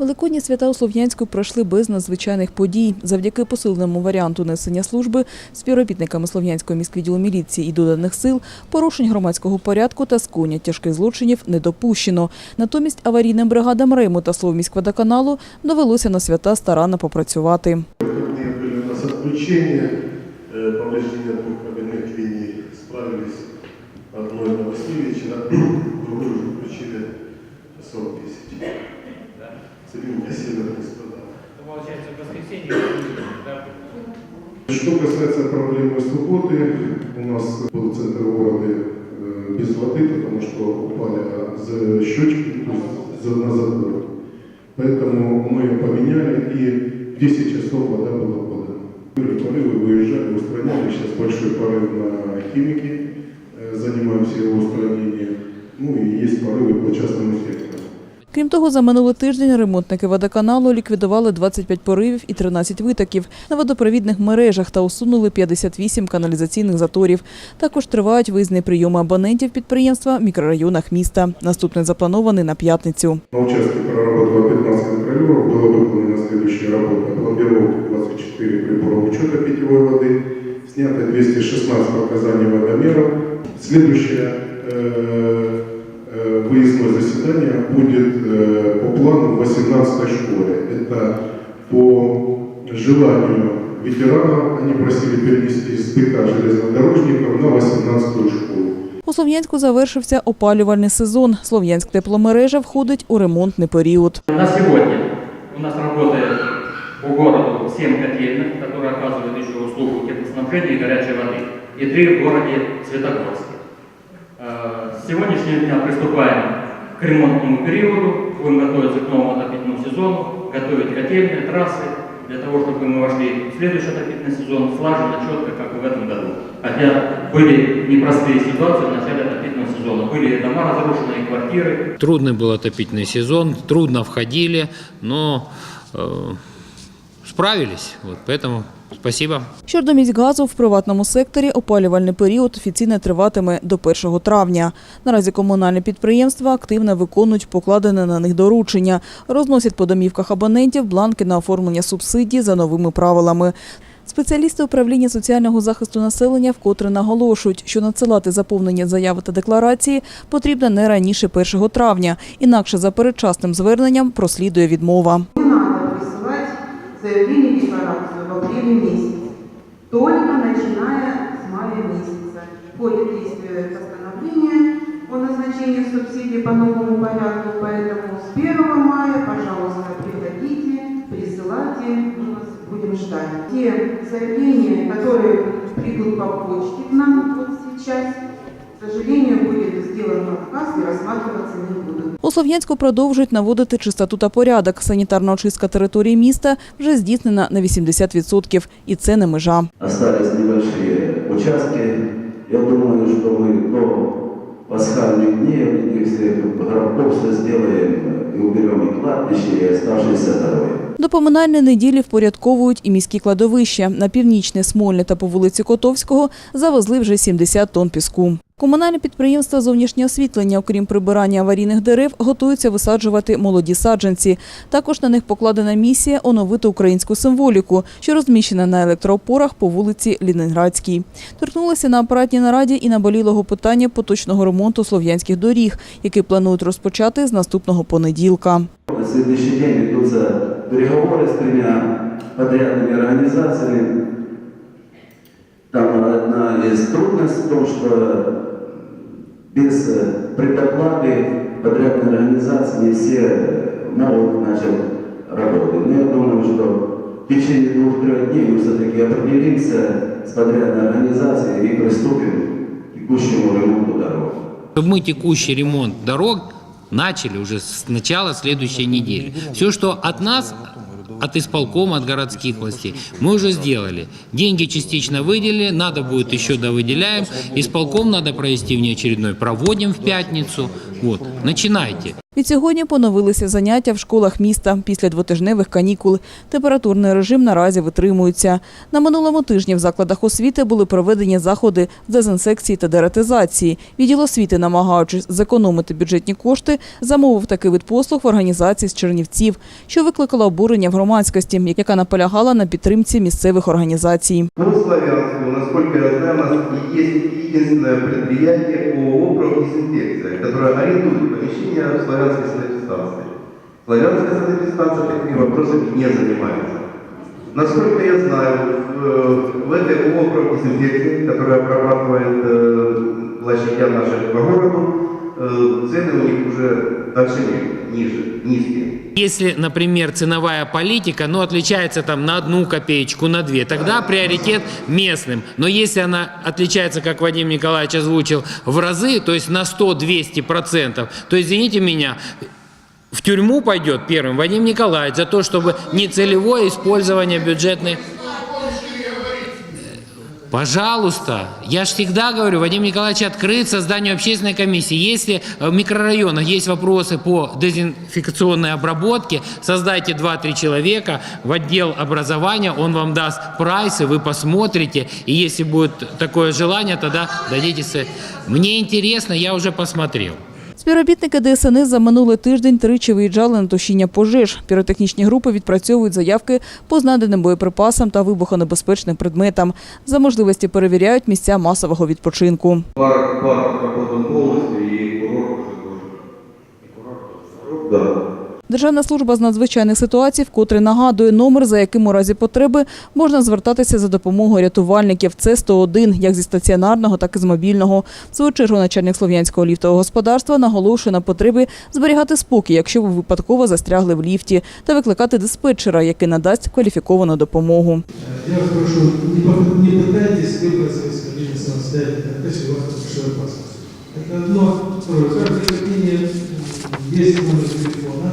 Великодні свята у Слов'янську пройшли без надзвичайних подій. Завдяки посиленому варіанту несення служби співробітниками Слов'янського міськвідділу міліції і доданих сил порушень громадського порядку та скоєння тяжких злочинів не допущено. Натомість аварійним бригадам Рейму та Словміськводоканалу довелося на свята старанно попрацювати. Выходные были у нас отключения, э, повреждения двух кабельных линий справились одной на Целинка север не страдала. Получается, в воскресенье, да, Что касается проблемы субботы, у нас был центр города э, без воды, потому что упали за щечки, то есть за- на забор. Поэтому мы поменяли, и в 10 часов вода была подана. Были порывы, выезжали, устраняли. Сейчас большой порыв на химики, э, занимаемся его устранением. Ну и есть порывы по частному сектору. Крім того, за минулий тиждень ремонтники водоканалу ліквідували 25 поривів і 13 витоків на водопровідних мережах та усунули 58 каналізаційних заторів. Також тривають виїзні прийоми абонентів підприємства в мікрорайонах міста. Наступний запланований на п'ятницю. На участке проработало 15 контролеров, было выполнено следующие работы. Пломбировка 24 прибора учета питьевой воды, снято 216 показаний водомеров. Следующее э, э, выездное заседание будет э, по плану в 18 школе. Это по желанию ветеранов, они просили перенести с ПК железнодорожников на 18 школу. У Слов'янську завершився опалювальний сезон. Слов'янськ тепломережа входить у ремонтний період. На сегодня у нас работает по городу 7 котельных, которые оказывают еще услугу теплоснабжения и горячей воды, и 3 в городе Светогорске. Э, С сегодняшнего дня приступаем к ремонтному периоду, будем готовиться к новому отопительному сезону, готовить котельные, трассы, для того, чтобы мы вошли в следующий отопительный сезон слаженно, четко, как и в этом году. Хотя были непростые ситуации в начале отопительного сезона. Были дома разрушенные, квартиры, Трудный был отопительный сезон, трудно входили, но э, справились. Вот, поэтому спасибо. Щодо міськгазу, в приватному секторі опалювальний період офіційно триватиме до 1 травня. Наразі комунальні підприємства активно виконують покладене на них доручення, розносять по домівках абонентів бланки на оформлення субсидій за новими правилами. Спеціалісти управління соціального захисту населення вкотре наголошують, що надсилати заповнення заяви та декларації потрібно не раніше 1 травня, інакше за передчасним зверненням прослідує відмова. Заявление декларацию в апреле месяце, только начиная с мая месяца. Входит действие постановление о назначении субсидий по новому порядку, поэтому с 1 мая, пожалуйста, приходите, присылайте, мы вас будем ждать. Те заявления, которые придут по почте к нам вот сейчас, к сожалению, будет сделан отказ и рассматриваться не будут. У Слов'янську продовжують наводити чистоту та порядок. Санітарна очистка території міста вже здійснена на 80%. І це не межа. Остались небольшие участки. Я думаю, что мы до пасхальных дней этих всех гробков все сделаем и уберем и кладбище, и оставшиеся дороги. До поминальної неділі впорядковують і міські кладовища. На північне Смольне та по вулиці Котовського завезли вже 70 тонн піску. Комунальне підприємство зовнішнє освітлення, окрім прибирання аварійних дерев, готуються висаджувати молоді саджанці. Також на них покладена місія оновити українську символіку, що розміщена на електроопорах по вулиці Лінинградській. Торкнулися на апаратній нараді і наболілого питання поточного ремонту слов'янських доріг, який планують розпочати з наступного понеділка. На сегодняшний день ведутся переговоры с тремя подрядными организациями. Там одна из трудностей в том, что без э, предоплаты подрядной организации все могут начать работать. Но я думаю, что в течение двух-трех дней мы все-таки определимся с подрядной организацией и приступим к текущему ремонту дорог. Мы текущий ремонт дорог начали уже с начала следующей недели. Все, что от нас, от исполкома, от городских властей, мы уже сделали. Деньги частично выделили, надо будет еще довыделяем. Исполком надо провести внеочередной, проводим в пятницу. Вот, начинайте. Відсьогодні поновилися заняття в школах міста після двотижневих канікул. Температурний режим наразі витримується. На минулому тижні в закладах освіти були проведені заходи з дезінсекції та дератизації. Відділ освіти, намагаючись зекономити бюджетні кошти, замовив такий вид послуг в організації з Чернівців, що викликало обурення в громадськості, яка наполягала на підтримці місцевих організацій. По Славянску, насколько я знаю, у нас есть единственное предприятие ООО «Профдезинфекция», которое арендует помещение в Славянской санэпидстанции. Славянская санэпидстанция такими вопросами не занимается. Насколько я знаю, в, в этой ООО «Профдезинфекции», которая обрабатывает э, площадям наших по городу, э, цены у них уже не- ниже, низкие. Если, например, ценовая политика, ну, отличается там на одну копеечку, на две, тогда приоритет местным. Но если она отличается, как Вадим Николаевич озвучил, в разы, то есть на 100-200 процентов, то, извините меня, в тюрьму пойдет первым Вадим Николаевич за то, чтобы нецелевое использование бюджетных Пожалуйста, я же всегда говорю, Вадим Николаевич открыт созданию общественной комиссии. Если в микрорайонах есть вопросы по дезинфекционной обработке, создайте 2-3 человека в отдел образования, он вам даст прайсы, вы посмотрите, и если будет такое желание, тогда дадите... Мне интересно, я уже посмотрел. Співробітники ДСНС за минулий тиждень тричі виїжджали на тушіння пожеж. Піротехнічні групи відпрацьовують заявки по знайденим боєприпасам та вибухонебезпечним предметам. За можливості перевіряють місця масового відпочинку. Парк, парк полностью, и курорт уже тоже. Да. Державна служба з надзвичайних ситуацій вкотре нагадує номер, за яким у разі потреби можна звертатися за допомогою рятувальників. Це 101, як зі стаціонарного, так і з мобільного. В свою чергу начальник слов'янського ліфтового господарства наголошує на потребі зберігати спокій, якщо ви випадково застрягли в ліфті, та викликати диспетчера, який надасть кваліфіковану допомогу. Я вас прошу, не, по- не пытайтесь выбраться из кабины самостоятельно, то есть у вас большой опасность. Это одно. Второе, каждое терпение, есть номер телефона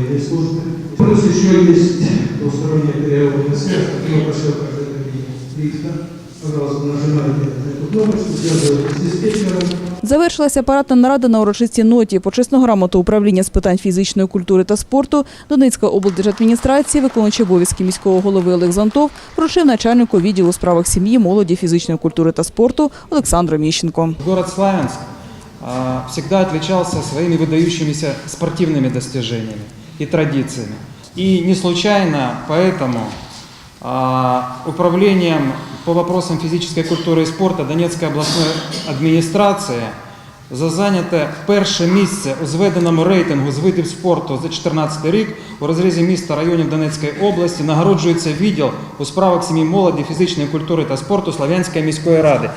аварийной службы. Плюс еще есть двусторонняя переговорная связь, которая пошла в каждой кабине лифта. Пожалуйста, нажимайте на эту кнопочку, связывайтесь с диспетчером. Завершилася апаратна нарада на урочистій ноті. Почесну грамоту управління з питань фізичної культури та спорту Донецької облдержадміністрації, виконуючи обов'язки міського голови Олег Зонтов, вручив начальнику відділу у справах сім'ї, молоді, фізичної культури та спорту Олександру Міщенко. Город Славянск а, всегда отличался своими выдающимися спортивными достижениями и традициями. И не случайно поэтому управлением по вопросам физической культуры и спорта Донецкой областной адміністрації зайняте перше місце у зведеному рейтингу з видів спорту за 2014 рік у розрізі міста районів Донецької області нагороджується відділ у справах сім'ї молоді, фізичної культури та спорту Славянської міської ради.